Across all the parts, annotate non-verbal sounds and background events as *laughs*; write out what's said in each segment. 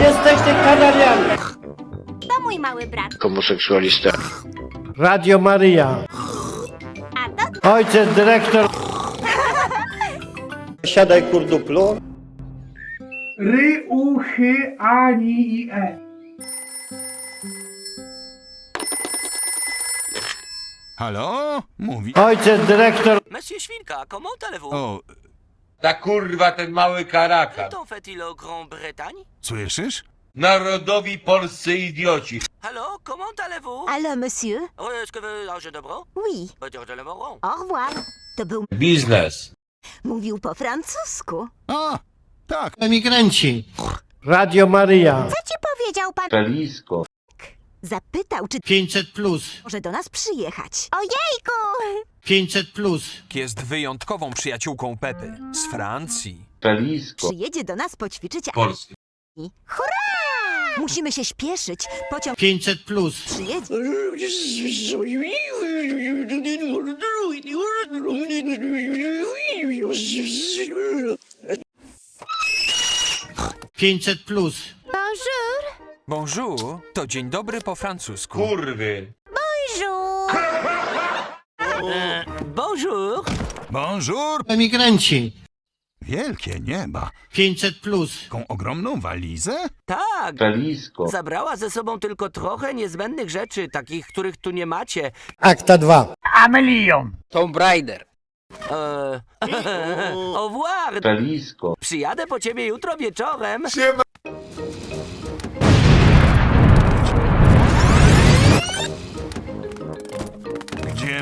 Jesteście kanariami. To mój mały brat. homoseksualista. Radio Maryja. A to Ojciec dyrektor. *laughs* Siadaj kurduplu. Ry, u, chy, a, ni i e. Halo? Mówi. Ojciec dyrektor. Monsieur Świnka, comment allez-vous O, Ta kurwa, ten mały karakan. Quand fait-il au Grande-Bretagne słyszysz? Narodowi polscy idioci. Allô, comment allez-vous Allo, monsieur? Oui, est-ce que vous avez dobro Oui. De le moron. Au revoir. To był... Biznes. Mówił po francusku. A, tak. Emigranci. Radio Maryja. Co ci powiedział pan? Kalisko. Zapytał, czy 500 plus. może do nas przyjechać. Ojejku! 500 plus. Jest wyjątkową przyjaciółką Pepy z Francji. Kalisko. Przyjedzie do nas poćwiczyć Polski. i... Hurra! Musimy się śpieszyć. Pociąg 500 plus. przyjedzie. 500 plus. Bonjour! To dzień dobry po francusku. Kurwy. Bonjour! *laughs* Euh, bonjour. Bonjour. Emigranci. Wielkie nieba. 500 plus. Taką ogromną walizę? Tak. Kalisko. Zabrała ze sobą tylko trochę niezbędnych rzeczy, takich, których tu nie macie. Akta 2. Amelion. Tomb Raider. Eee, *laughs* au revoir. Kalisko. Przyjadę po ciebie jutro wieczorem. Gdzie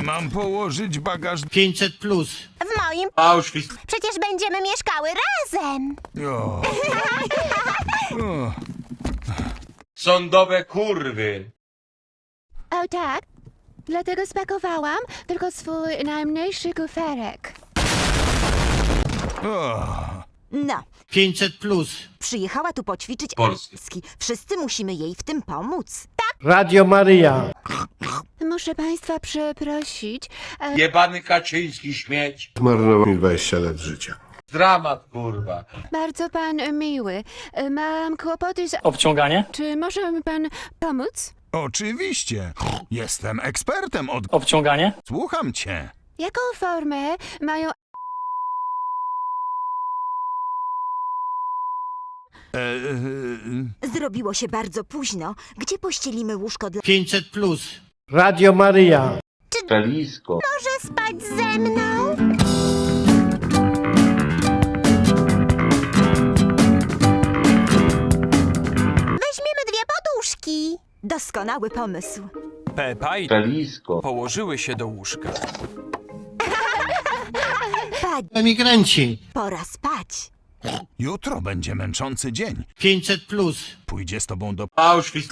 mam położyć bagaż? 500 plus. W moim... Auschwitz. Przecież będziemy mieszkały razem. O. *laughs* O. Sądowe kurwy. O tak, dlatego spakowałam tylko swój najmniejszy kuferek. O. No, 500 plus. przyjechała tu poćwiczyć Polski. Wszyscy musimy jej w tym pomóc. Radio Maryja. Muszę państwa przeprosić. E, Jebany Kaczyński śmieć. Zmarnował mi 20 lat życia. Dramat, kurwa. bardzo pan miły. E, Mam kłopoty z... Obciąganie? Czy może mi pan pomóc? Oczywiście. Jestem ekspertem od... Obciąganie? Słucham cię. Jaką formę mają... E, e, Zrobiło się bardzo późno. Gdzie pościelimy łóżko dla... 500 plus. Radio Maryja. Kalisko. Może spać ze mną? Weźmiemy dwie poduszki. Doskonały pomysł. Pepa i Kalisko. położyły się do łóżka. Paść, Emigranci. pora spać. jutro będzie męczący dzień. 500 plus. Pójdzie z tobą do... Auschwitz.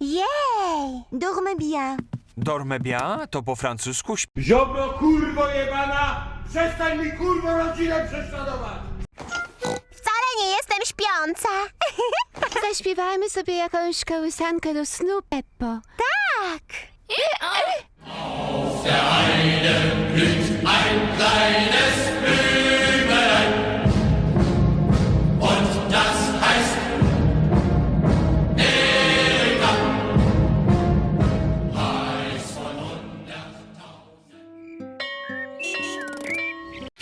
Jej! Dormez bien. Dorme bien to po francusku śp- Ziobro, kurwo jebana! Przestań mi kurwo rodzinę prześladować! Wcale nie jestem śpiąca. *laughs* Zaśpiewajmy sobie jakąś kołysankę do snu, Peppo. Tak.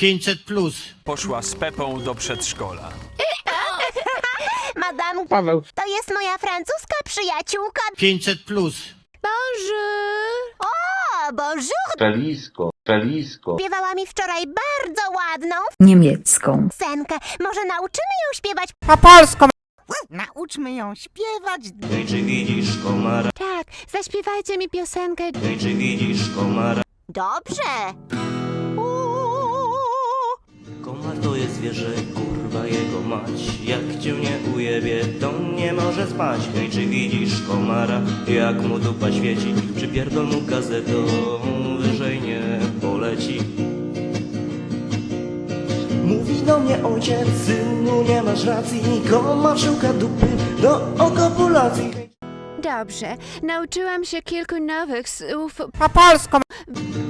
Pięćset plus. poszła z Pepą do przedszkola. Madame, Paweł. to jest moja francuska przyjaciółka. 500 plus. Bonjour! O, bonjour! Kalisko. Kalisko. Śpiewała mi wczoraj bardzo ładną niemiecką. piosenkę. Może nauczymy ją śpiewać Po polsku. Nauczmy ją śpiewać. Czy widzisz komara? Tak, zaśpiewajcie mi piosenkę. Czy widzisz komara? Dobrze. Komar to jest zwierzę, kurwa jego mać. Jak cię nie ujebie, to nie może spać. Hej, czy widzisz komara? Jak mu dupa świeci, przypierdol mu gazetą, wyżej nie poleci. Mówi do mnie ojciec, synu, nie masz racji. Komar szuka dupy do okopulacji. Dobrze, nauczyłam się kilku nowych słów. Po polsku.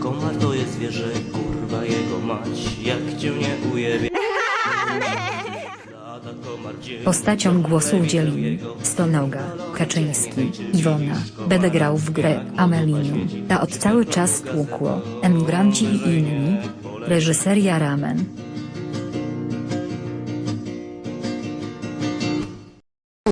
Komar to jest zwierzę, kurwa jego mać. Jak cię nie ujebie. Głosu udzielili Stonoga, Kaczyński, Iwona, będę grał w grę Amelinium, a od cały czas tłukło, emigranci i inni. Reżyseria Ramen.